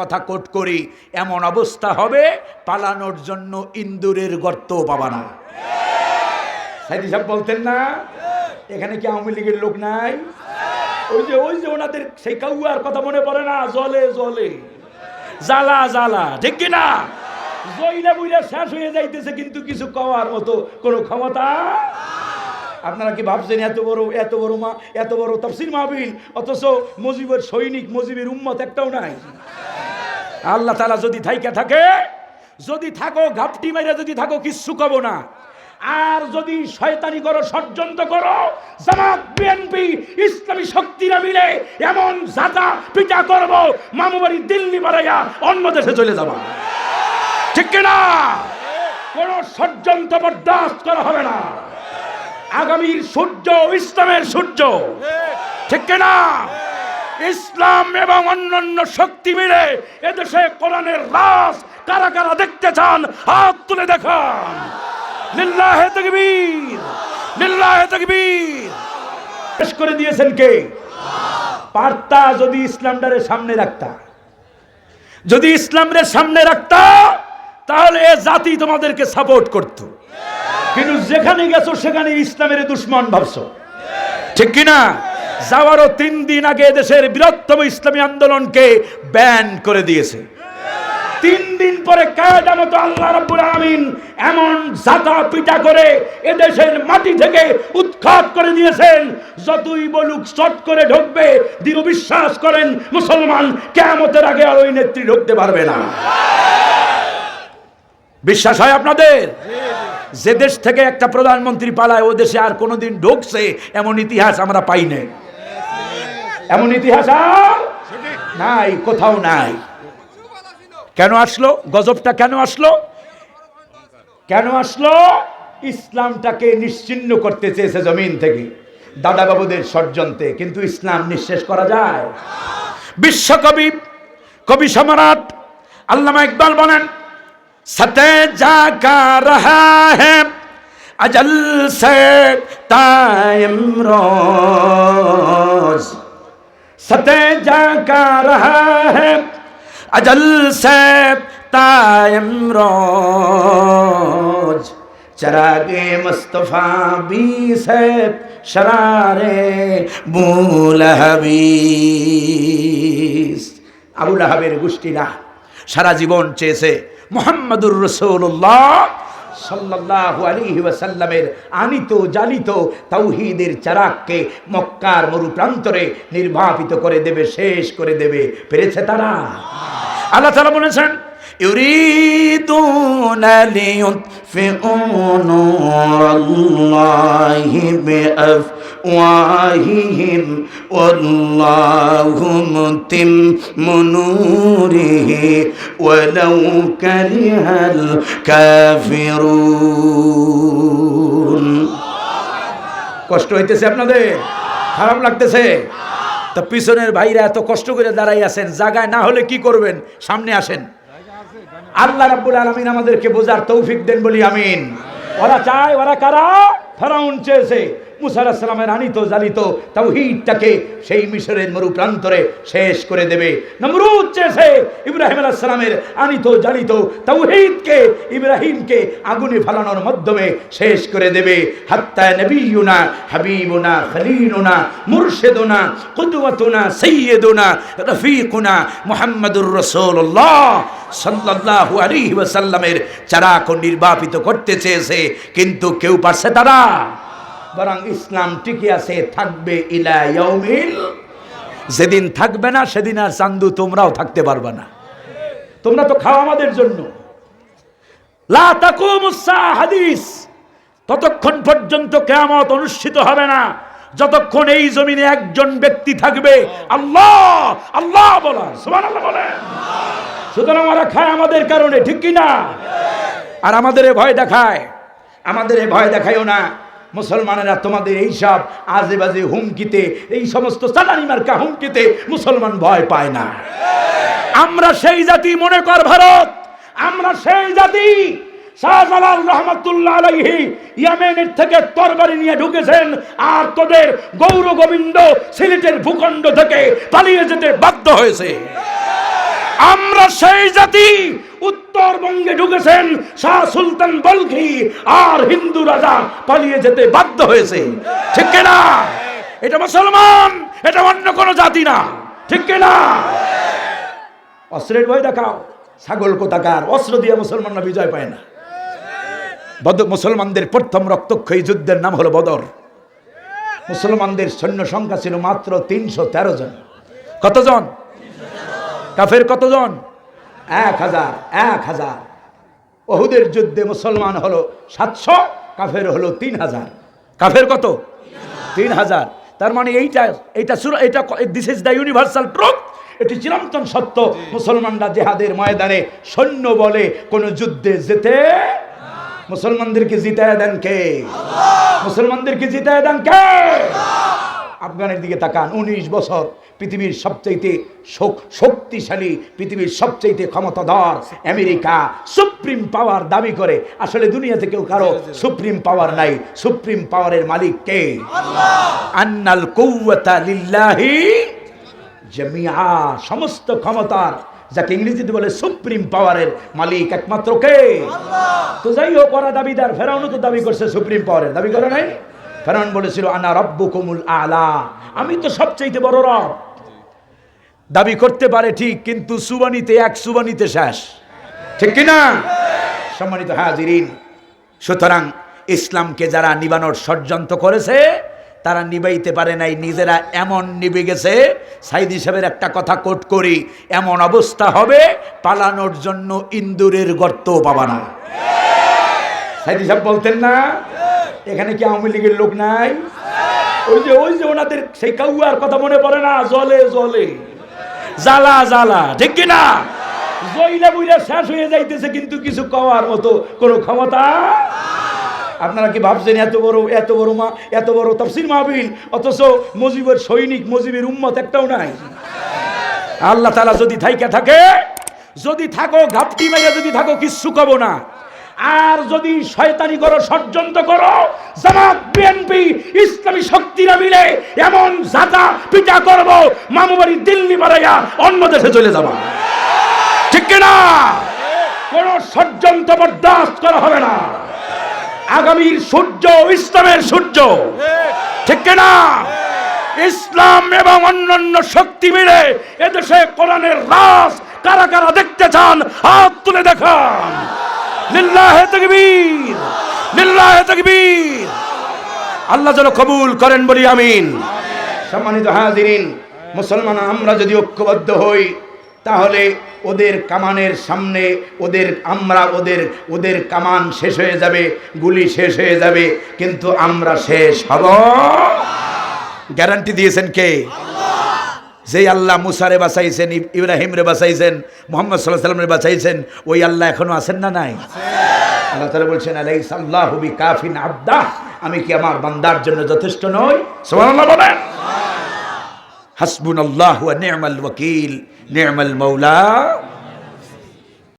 কথা কোট করি, এমন অবস্থা হবে, পালানোর জন্য ইন্দুরের গর্ত পাবা না। সাইদি সাহেব বলতেন না, এখানে কি আওয়ামী লীগের লোক নাই? ওই যে ওই যে ওনাদের সেই কাউয়ার কথা মনে পড়ে না? জলে জলে। জ্বালা জ্বালা, ঠিক কি না? জইলা বুইলা শেষ হয়ে যাইতেছে, কিন্তু কিছু কওয়ার মতো কোনো ক্ষমতা? আপনারা কি ভাবছেন, এত বড় এত বড় মা, এত বড় তফসিল মাহবিল অথচ মজিবের সৈনিক, মুজিবের উম্মত একটাও নাই। আল্লাহ তালা যদি থাইকা থাকে, যদি থাকো, ঘাপটি মেরে যদি থাকো, কিচ্ছু কব না। আর যদি শয়তানি করো, ষড়যন্ত্র করো, জামাত বিএনপি ইসলামী শক্তিরা মিলে এমন জাতা পিটা করব মামুবাড়ি দিল্লি বাড়াইয়া অন্য দেশে চলে যাবা। ঠিক কিনা? কোন ষড়যন্ত্র বরদাস্ত করা হবে না। আগামীর সূর্য, ইসলামের সূর্য। ঠিক কিনা? ইসলাম এবং অন্যান্য শক্তি মিলে এদেশে কোরআনের রাস কারা কারা দেখতে চান, হাত তুলে দেখান। লিল্লাহে তাকবীর লিল্লাহে তাকবীর। শেষ করে দিয়েছেন কে? পার্তা যদি ইসলামটারে সামনে রাখতা। যদি ইসলামরে সামনে রাখতা, তাহলে এ জাতি তোমাদেরকে সাপোর্ট করত। কিন্তু যেখানে গেছো, সেখানে ইসলামের দুশ্মন ভাবছ। ঠিক কিনা? যাওয়ারও তিন দিন আগে দেশের বৃহত্তম ইসলামী আন্দোলনকে ব্যান করে দিয়েছে। তিন দিন পরে কায়দা মতো আল্লাহ রাব্বুল আলামিন এমন জাতা পিটা করে এদেশের মাটি থেকে উৎখাত করে দিয়েছেন, যতই বলুক শট করে ঢুকবে, দৃঢ় বিশ্বাস করেন, মুসলমান কেয়ামতের আগে আর ওই নেত্রী ঢুকতে পারবে না। বিশ্বাস হয় আপনাদের? যে দেশ থেকে একটা প্রধানমন্ত্রী পালায়, ও দেশে আর কোনোদিন ঢুকছে, এমন ইতিহাস আমরা পাই নাই। এমন ইতিহাস আর নাই কোথাও নাই কেন আসলো গজবটা কেন আসলো কেন আসলো ইসলামটাকে নিশ্চিন্ন করতে চেয়েছে জমিন থেকে দাদা বাবুদের ষড়যন্ত্রে কিন্তু ইসলাম নিঃশেষ করা যায় বিশ্বকবি কবি সম্রাট আল্লামা ইকবাল বলেন सते जागा रहा है अजल से तायम रोज सते जागा रहा है अजल से तायम रोज चरागे मुस्तफ़ा भी से शरारे मूल हबीस আবুল আহাবের গোষ্ঠীরা সারা জীবন চেয়েছে মোহাম্মদুর রসুল্লাহ সাল্লাল্লাহু আলাইহি ওয়াসাল্লামের আনিত জালিত তাওহীদের চারাককে মক্কার মরু প্রান্তরে নির্বাপিত করে দেবে শেষ করে দেবে পেরেছে তারা আল্লাহ তাআলা বলেছেন يريدون ليطفئوا نور الله بأفواههم والله متم نوره ولو كره الكافرون কষ্ট হইতেছে আপনাদের খারাপ লাগতেছে তা পিছনের ভাইরা এত কষ্ট করে দাঁড়াই আছেন জায়গায় না হলে কি করবেন সামনে আসেন আল্লাহ রাব্বুল আলামিন আমাদেরকে বোঝার তৌফিক দেন বলি আমিন ওরা চায় ওরা কারা ফেরাউন চেয়েছে, মুসা আলাহিস আনিত জালিত তাওহীদটাকে সেই মিশরের মরু প্রান্তরে শেষ করে দেবে। নমরুদ চেয়েছে, ইব্রাহিম আলাইহিস সালামের আনিত জালিত তাওহীদকে, ইব্রাহিমকে আগুনে ফালানোর মাধ্যমে শেষ করে দেবে। হাত্তা নবিয়ুনা হাবিবুনা, খলিলুনা, মুরশিদুনা, কুদওয়াতুনা, সাইয়্যিদুনা, রফিকুনা, মোহাম্মদুর রাসূলুল্লাহ। নির্বাপিত করতে চেয়েছে, কিন্তু কেউ পারছে তারা। বরং ইসলাম টিকে আছে, থাকবে যেদিন থাকবে না, সেদিন আর চান্দু তোমরাও থাকতে পারবে না। তোমরা তো খাও আমাদের জন্য। হাদিস। ততক্ষণ পর্যন্ত কেয়ামত অনুষ্ঠিত হবে না। যতক্ষণ এই জমিনে একজন ব্যক্তি থাকবে, আল্লাহ আল্লাহ বলা সুবহানাল্লাহ বলেন। সুতরাং ওরা খায় আমাদের কারণে, ঠিক কি না আর আমাদের ভয় দেখায়। আমাদের ভয় দেখায়ও না। মুসলমানেরা তোমাদের এইসব আজে বাজে হুমকিতে, এই সমস্ত চালানি মার্কা হুমকিতে মুসলমান ভয় পায় না। আমরা সেই জাতি, মনে কর ভারত, আমরা সেই জাতি। শাহজালাল রহমতুল্লাহ আলাইহি ইয়ামেনের থেকে তরবারি নিয়ে ঢুকেছেন, আর তোদের গৌর গোবিন্দ সিলেটের ভূখণ্ড থেকে পালিয়ে যেতে বাধ্য হয়েছে। আমরা সেই জাতি। উত্তরবঙ্গে ঢুকেছেন শাহ সুলতান বলখি, আর হিন্দু রাজা পালিয়ে যেতে বাধ্য হয়েছে। ঠিক না এটা মুসলমান, এটা অন্য কোনো জাতি না। ঠিক না অস্ত্রের ভয় দেখাও, ছাগল কোথাকার? অস্ত্র দিয়ে মুসলমানরা বিজয় পায় না। বদ মুসলমানদের প্রথম রক্তক্ষয়ী যুদ্ধের নাম হলো বদর। মুসলমানদের সৈন্য সংখ্যা ছিল মাত্র তিনশো তেরো জন। কতজন? কাফের কতজন? এক হাজার এক হাজার। ওহুদের যুদ্ধে মুসলমান হলো সাতশো কাফের হলো তিন হাজার। কাফের কত? তিন হাজার। তার মানে এইটা এইটা সুর- এটা this is the universal truth এটি চিরন্তন সত্য। মুসলমানরা জেহাদের ময়দানে সৈন্য বলে কোনো যুদ্ধে যেতে মুসলমানদেরকে জিতায় দেন কে? মুসলমানদেরকে জিতায় দেন কে? আফগানের দিকে তাকান। উনিশ বছর পৃথিবীর সবচাইতে শক- শক্তিশালী পৃথিবীর সবচাইতে ক্ষমতাধর আমেরিকা সুপ্রিম পাওয়ার দাবি করে। আসলে দুনিয়াতে কেউ কারও সুপ্রিম পাওয়ার নাই। সুপ্রিম পাওয়ারের মালিক কে? আন্নাল কৌওয়াতা লিল্লাহি জামিয়া সমস্ত ক্ষমতার যাকে ইংরেজিতে বলে সুপ্রিম পাওয়ারের মালিক একমাত্র কে? তো যাই হোক ওরা দাবিদার। ফেরাউনও তো দাবি করছে সুপ্রিম পাওয়ারের। দাবি করে নাই? ফেরাউন বলেছিল, আনা রব্বুকুমুল আলা। আমি তো সবচাইতে বড় রব। দাবি করতে পারে ঠিক, কিন্তু সুবানিতে এক সুবানিতে শেষ। ঠিক কিনা? সম্মানিত হাজিরিন, সুতরাং ইসলামকে যারা নিবানোর ষড়যন্ত্র করেছে, তারা নিবাইতে পারে নাই, নিজেরা এমন নিবে গেছে, সাইদি সাহেবের একটা কথা কোট করি, এমন অবস্থা হবে, পালানোর জন্য ইন্দুরের গর্ত পাবা না সাইদি সাহেব বলতেন না? এখানে কি আওয়ামী লীগের লোক নাই? ওই যে ওই যে ওনাদের সেই কাউয়ার কথা মনে পড়ে না? জলে জলে। জ্বালা জ্বালা। ঠিক কি না? জইলা বইলা শেষ হয়ে যাইতেছে, কিন্তু কিছু কওয়ার মতো কোনো ক্ষমতা? আপনারা কি ভাবছেন, এত বড় এত বড় মা, এত বড় তফসির মাহবিল অথচ মজিবের সৈনিক, মজিবের উম্মত একটাও নাই। আল্লাহ তালা যদি থাইকা থাকে, যদি থাকো, ঘাপটি মেরে যদি থাকো, কিচ্ছু কব না। আর যদি শয়তানি করো ষড়যন্ত্র করো, জামাত বিএনপি ইসলামী শক্তিরা মিলে এমন জাতা পিটা করব মামুবাড়ি দিল্লি মারাইয়া অন্য দেশে চলে যাবা। ঠিক কিনা? কোন ষড়যন্ত্র বরদাস্ত করা হবে না। আগামীর সূর্য, ইসলামের সূর্য। ঠিক কিনা? ইসলাম এবং অন্যান্য শক্তি মিলে এদেশে কোরআনের রাস কারা কারা দেখতে চান, হাত তুলে দেখান। লিল্লাহে তাকবীর লিল্লাহে তাকবীর। আল্লাহ যেন কবুল করেন বলি আমিন। সম্মানিত হাজিরিন, মুসলমান আমরা যদি ঐক্যবদ্ধ হই, তাহলে ওদের কামানের সামনে ওদের, আমরা ওদের ওদের কামান শেষ হয়ে যাবে, গুলি শেষ হয়ে যাবে, কিন্তু আমরা শেষ হব। গ্যারান্টি দিয়েছেন কে? যেই আল্লাহ মুসারে বাঁচাইছেন ইব্রাহিমরে বাঁচাইছেন, মোহাম্মদ সাল্লাহ সাল্লামরে বাঁচাইছেন, ওই আল্লাহ এখনও আছেন না নাই? আল্লাহ তালা বলছেন আলাই সাল্লাহ হুবি কাফিন আব্দা আমি কি আমার বান্দার জন্য যথেষ্ট নই? বলেন। হাসবুন আল্লাহ নি'মাল ওয়াকিল নি'মাল মাওলা।